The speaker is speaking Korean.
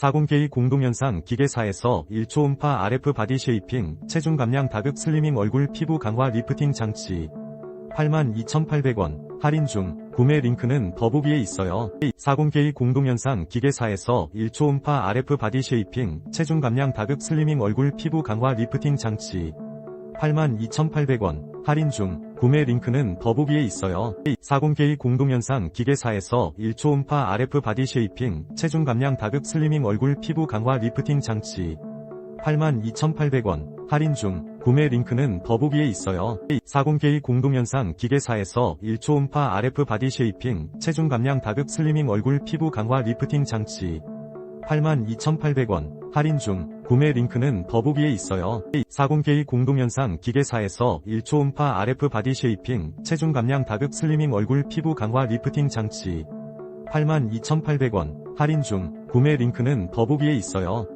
40K 공동현상 기계사에서 1초 음파 RF 바디 쉐이핑, 체중 감량 다급 슬리밍 얼굴 피부 강화 리프팅 장치. 82,800원, 할인 중, 구매 링크는 더보기에 있어요. 40K 공동현상 기계사에서 1초 음파 RF 바디 쉐이핑, 체중 감량 다급 슬리밍 얼굴 피부 강화 리프팅 장치. 82,800원, 할인 중, 구매 링크는 더보기에 있어요. 40K 공동현상 기계사에서 1초 음파 RF 바디 쉐이핑, 체중 감량 다급 슬리밍 얼굴 피부 강화 리프팅 장치. 82,800원, 할인 중, 구매 링크는 더보기에 있어요. 40K 공동현상 기계사에서 1초 음파 RF 바디 쉐이핑, 체중 감량 다급 슬리밍 얼굴 피부 강화 리프팅 장치. 82,800원, 할인 중, 구매 링크는 더보기에 있어요. 40K 공동현상 기계사에서 1초 음파 RF 바디 쉐이핑, 체중 감량 다급 슬리밍 얼굴 피부 강화 리프팅 장치. 82,800원, 할인 중, 구매 링크는 더보기에 있어요.